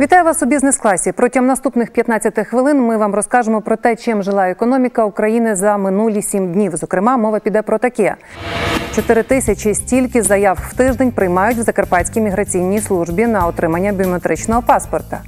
Вітаю вас у бізнес-класі. Протягом наступних 15 хвилин ми вам розкажемо про те, чим жила економіка України за минулі сім днів. Зокрема, мова піде про таке: 4 тисячі стільки заяв в тиждень приймають в Закарпатській міграційній службі на отримання біометричного паспорта.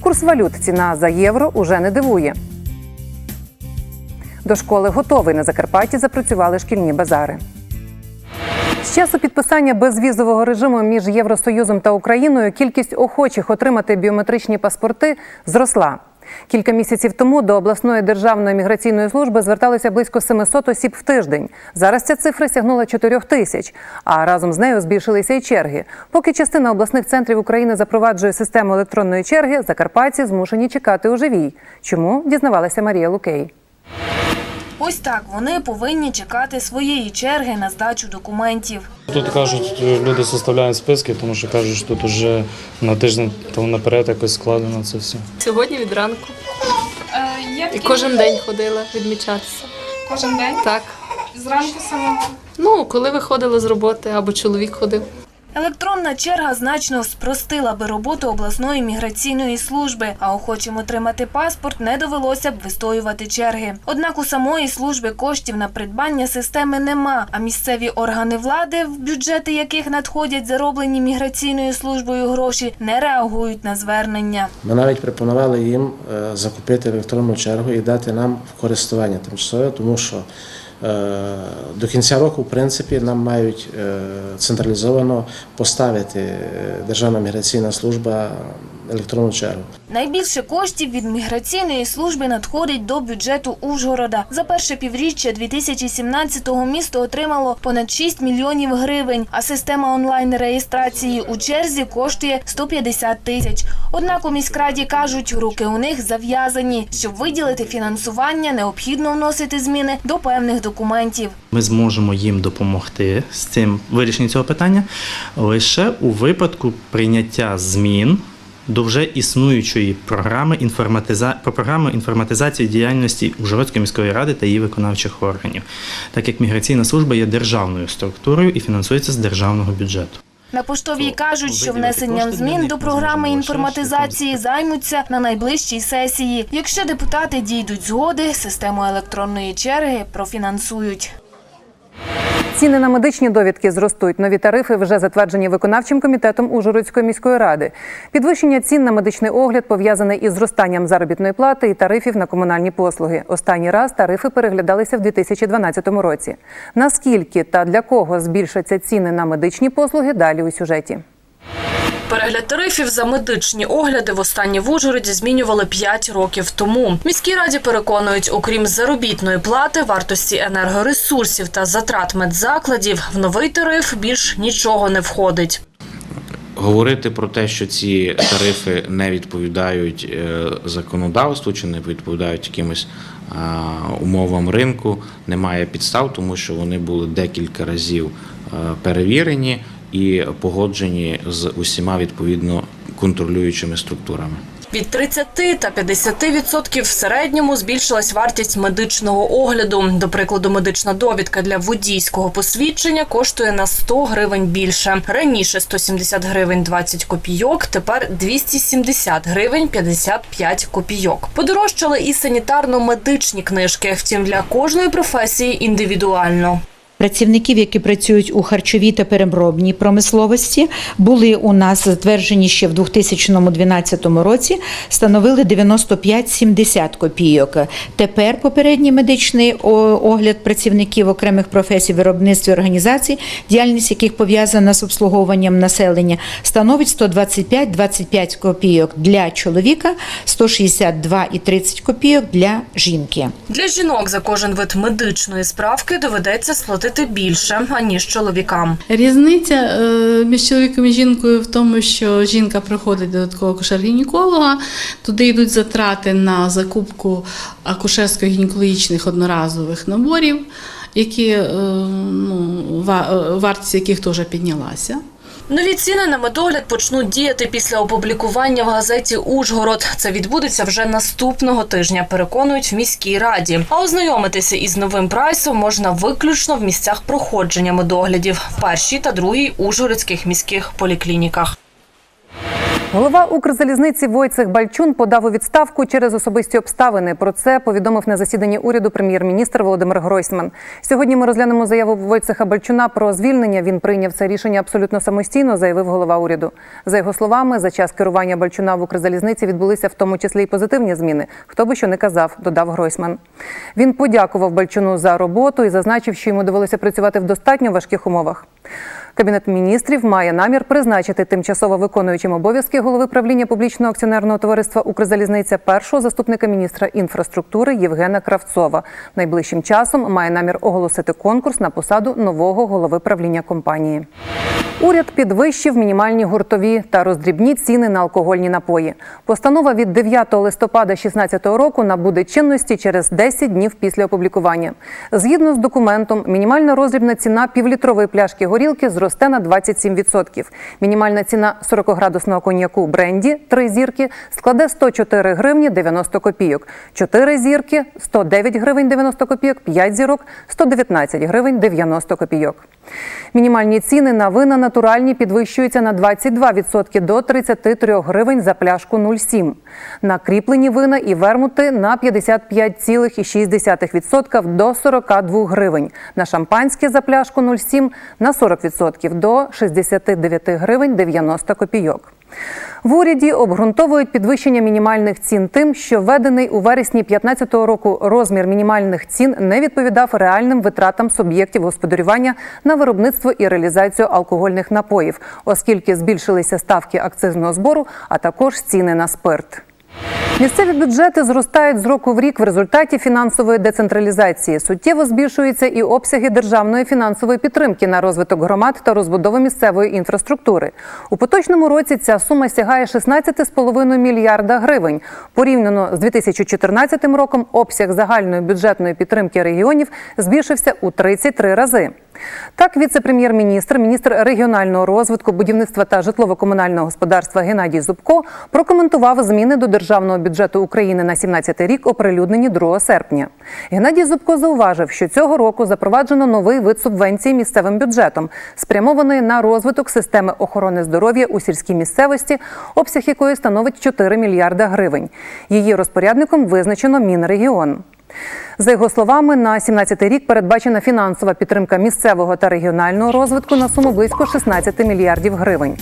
Курс валют ціна за євро уже не дивує. До школи готовий на Закарпатті запрацювали шкільні базари. З часу підписання безвізового режиму між Євросоюзом та Україною кількість охочих отримати біометричні паспорти зросла. Кілька місяців тому до обласної державної міграційної служби зверталося близько 700 осіб в тиждень. Зараз ця цифра сягнула 4 тисяч, а разом з нею збільшилися й черги. Поки частина обласних центрів України запроваджує систему електронної черги, закарпатці змушені чекати у живій. Чому дізнавалася Марія Лукей? Ось так вони повинні чекати своєї черги на здачу документів. Тут кажуть, люди составляють списки, тому що кажуть, що тут вже на тиждень тому наперед якось складено це все. Сьогодні від ранку. Е, І кожен день ходила відмічатися. кожен день Так. зранку самого. Ну, коли виходила з роботи або чоловік ходив. Електронна черга значно спростила би роботу обласної міграційної служби, а охочим отримати паспорт не довелося б вистоювати черги. Однак у самої служби коштів на придбання системи нема. А місцеві органи влади, в бюджети яких надходять зароблені міграційною службою гроші, не реагують на звернення. Ми навіть пропонували їм е, закупити електронну чергу і дати нам в користування тимчасове, тому що до кінця року, в принципі, нам мають е, централізовано поставити е, Державна міграційна служба електронну чергу. Найбільше коштів від міграційної служби надходить до бюджету Ужгорода. За перше півріччя 2017-го місто отримало понад 6 мільйонів гривень, а система онлайн-реєстрації у черзі коштує 150 тисяч. Однак у міськраді кажуть, руки у них зав'язані. Щоб виділити фінансування, необхідно вносити зміни до певних документів. Ми зможемо їм допомогти з цим вирішенням цього питання лише у випадку прийняття змін до вже існуючої програми інформатиза... про програму інформатизації діяльності Ужгородської міської ради та її виконавчих органів, так як міграційна служба є державною структурою і фінансується з державного бюджету. На поштовій кажуть, що внесенням змін до програми інформатизації займуться на найближчій сесії. Якщо депутати дійдуть згоди, систему електронної черги профінансують. Ціни на медичні довідки зростуть. Нові тарифи вже затверджені виконавчим комітетом Ужгородської міської ради. Підвищення цін на медичний огляд пов'язане із зростанням заробітної плати і тарифів на комунальні послуги. Останній раз тарифи переглядалися в 2012 році. Наскільки та для кого збільшаться ціни на медичні послуги? Далі у сюжеті. Перегляд тарифів за медичні огляди в останнє в Ужгороді змінювали 5 років тому. Міській раді переконують, окрім заробітної плати, вартості енергоресурсів та затрат медзакладів, в новий тариф більш нічого не входить. Говорити про те, що ці тарифи не відповідають е, законодавству чи не відповідають якимось умовам ринку, немає підстав, тому що вони були декілька разів е, перевірені і погоджені з усіма відповідно контролюючими структурами. Від 30 та 50 відсотків в середньому збільшилась вартість медичного огляду. До прикладу, медична довідка для водійського посвідчення коштує на 100 гривень більше. Раніше 170 гривень 20 копійок, тепер 270 гривень 55 копійок. Подорожчали і санітарно-медичні книжки. Втім, для кожної професії індивідуально. Працівників, які працюють у харчовій та переробній промисловості, були у нас затверджені ще в 2012 році, становили 95-70 копійок. Тепер попередній медичний огляд працівників окремих професій виробництва організацій, діяльність яких пов'язана з обслуговуванням населення, становить 125-25 копійок для чоловіка, 162,30 копійок для жінки. Для жінок за кожен вид медичної справки доведеться сплатити більше аніж чоловікам. Різниця е, між чоловіком і жінкою в тому, що жінка проходить додатково акушер-гінеколога, туди йдуть затрати на закупку акушерсько-гінекологічних одноразових наборів, які е, ну, е, вартість яких теж піднялася. Нові ціни на медогляд почнуть діяти після опублікування в газеті Ужгород. Це відбудеться вже наступного тижня. Переконують в міській раді. А ознайомитися із новим прайсом можна виключно в місцях проходження медоглядів в першій та другій ужгородських міських поліклініках. Голова Укрзалізниці Войцех Бальчун подав у відставку через особисті обставини. Про це повідомив на засіданні уряду прем'єр-міністр Володимир Гройсман. Сьогодні ми розглянемо заяву Войцеха Бальчуна про звільнення. Він прийняв це рішення абсолютно самостійно, заявив голова уряду. За його словами, за час керування Бальчуна в Укрзалізниці відбулися в тому числі й позитивні зміни. Хто би що не казав, додав Гройсман. Він подякував Бальчуну за роботу і зазначив, що йому довелося працювати в достатньо важких умовах. Кабінет міністрів має намір призначити тимчасово виконуючим обов'язки голови правління публічного акціонерного товариства Укрзалізниця першого заступника міністра інфраструктури Євгена Кравцова. Найближчим часом має намір оголосити конкурс на посаду нового голови правління компанії. Уряд підвищив мінімальні гуртові та роздрібні ціни на алкогольні напої. Постанова від 9 листопада 2016 року набуде чинності через 10 днів після опублікування. Згідно з документом, мінімальна роздрібна ціна півлітрової пляшки горілки зросте на 27%. Мінімальна ціна 40-градусного коньяку бренді 3 зірки складе 104 гривні 90 копійок. 4 зірки 109 гривень 90 копійок, 5 зірок 119 гривень 90 копійок. Мінімальні ціни на вина натуральні підвищуються на 22% до 33 гривень за пляшку 0,7. На кріплені вина і вермути на 55,6% до 42 гривень. На шампанське за пляшку 0,7 на 40% до 69 гривень 90 копійок. В уряді обґрунтовують підвищення мінімальних цін тим, що введений у вересні 2015 року розмір мінімальних цін не відповідав реальним витратам суб'єктів господарювання на виробництво і реалізацію алкогольних напоїв, оскільки збільшилися ставки акцизного збору, а також ціни на спирт. Місцеві бюджети зростають з року в рік в результаті фінансової децентралізації. Суттєво збільшуються і обсяги державної фінансової підтримки на розвиток громад та розбудову місцевої інфраструктури. У поточному році ця сума сягає 16,5 мільярда гривень. Порівняно з 2014 роком обсяг загальної бюджетної підтримки регіонів збільшився у 33 рази. Так, віце-прем'єр-міністр, міністр регіонального розвитку, будівництва та житлово-комунального господарства Геннадій Зубко прокоментував зміни до державного бюджету України на 17 рік, оприлюднені 2 серпня. Геннадій Зубко зауважив, що цього року запроваджено новий вид субвенції місцевим бюджетом, спрямований на розвиток системи охорони здоров'я у сільській місцевості, обсяг якої становить 4 мільярда гривень. Її розпорядником визначено Мінрегіон. За його словами, на 17-й рік передбачена фінансова підтримка місцевого та регіонального розвитку на суму близько 16 мільярдів гривень.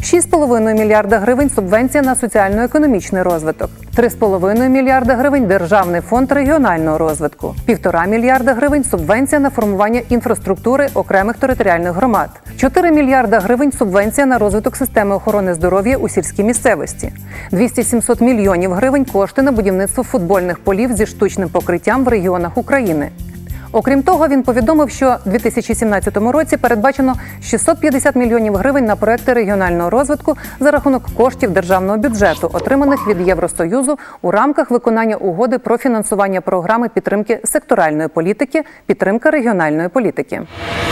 6,5 мільярда гривень субвенція на соціально-економічний розвиток, 3,5 мільярда гривень державний фонд регіонального розвитку, 1,5 мільярда гривень субвенція на формування інфраструктури окремих територіальних громад, 4 мільярда гривень субвенція на розвиток системи охорони здоров'я у сільській місцевості, 200-700 мільйонів гривень кошти на будівництво футбольних полів зі штучним покриттям в регіонах України. Окрім того, він повідомив, що у 2017 році передбачено 650 мільйонів гривень на проекти регіонального розвитку за рахунок коштів державного бюджету, отриманих від Євросоюзу у рамках виконання угоди про фінансування програми підтримки секторальної політики, підтримка регіональної політики.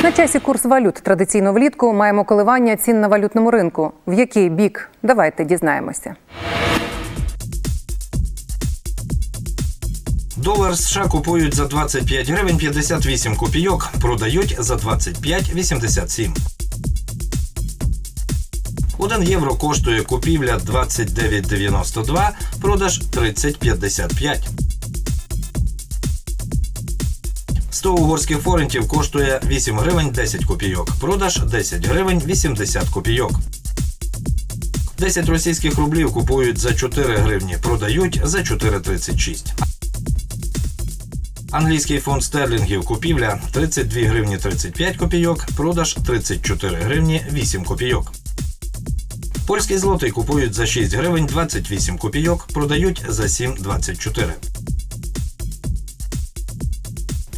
На часі курс валют традиційно влітку маємо коливання цін на валютному ринку. В який бік? Давайте дізнаємося. Долар США купують за 25 гривень 58 копійок, продають за 25,87. Один євро коштує купівля 29,92, продаж 30,55. 100 угорських форентів коштує 8 гривень 10 копійок, продаж 10 гривень 80 копійок. 10 російських рублів купують за 4 гривні, продають за 4,36. Англійський фунт стерлінгів купівля 32 гривні 35 копійок, продаж 34 гривні 8 копійок. Польський злотий купують за 6 гривень 28 копійок, продають за 7,24.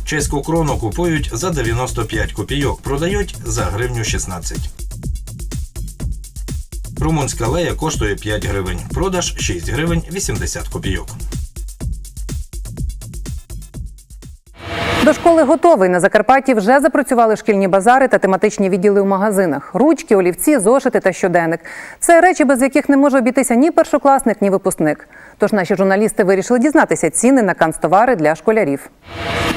Чеську крону купують за 95 копійок, продають за гривню 16. Румунська лея коштує 5 гривень, продаж 6 гривень 80 копійок. До школи готовий на Закарпатті вже запрацювали шкільні базари та тематичні відділи у магазинах: ручки, олівці, зошити та щоденник. Це речі, без яких не може обійтися ні першокласник, ні випускник. Тож наші журналісти вирішили дізнатися ціни на канцтовари для школярів.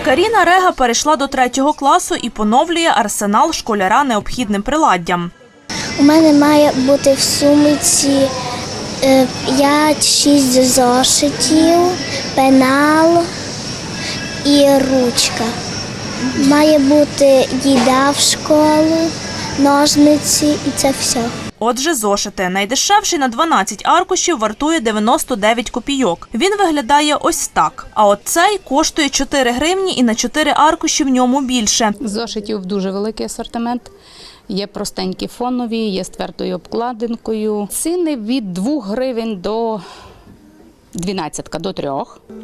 Каріна Рега перейшла до третього класу і поновлює арсенал школяра необхідним приладдям. У мене має бути в сумці 5-6 зошитів, пенал і ручка. Має бути їда в школу, ножниці і це все. Отже, зошити. Найдешевший на 12 аркушів вартує 99 копійок. Він виглядає ось так. А от цей коштує 4 гривні і на 4 аркуші в ньому більше. Зошитів дуже великий асортимент. Є простенькі фонові, є з твердою обкладинкою. Ціни від 2 гривень до 12 до 3.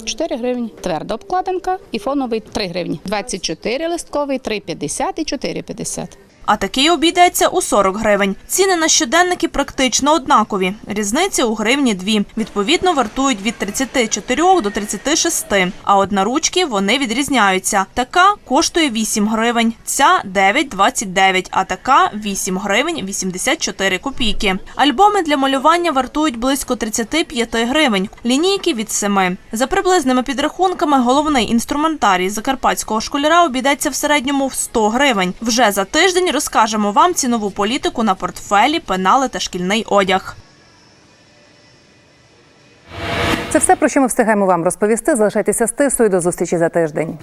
4 гривні. Тверда обкладинка і фоновий 3 гривні. 24 листковий, 3,50 і 4,50. А такий обійдеться у 40 гривень. Ціни на щоденники практично однакові. Різниця у гривні дві. Відповідно, вартують від 34 до 36. А от на ручки вони відрізняються. Така коштує 8 гривень, ця 9,29, а така 8 гривень 84 копійки. Альбоми для малювання вартують близько 35 гривень, лінійки від 7. За приблизними підрахунками, головний інструментарій закарпатського школяра обійдеться в середньому в 100 гривень. Вже за тиждень розкажемо вам цінову політику на портфелі, пенали та шкільний одяг. Це все, про що ми встигаємо вам розповісти. Залишайтеся з. До зустрічі за тиждень.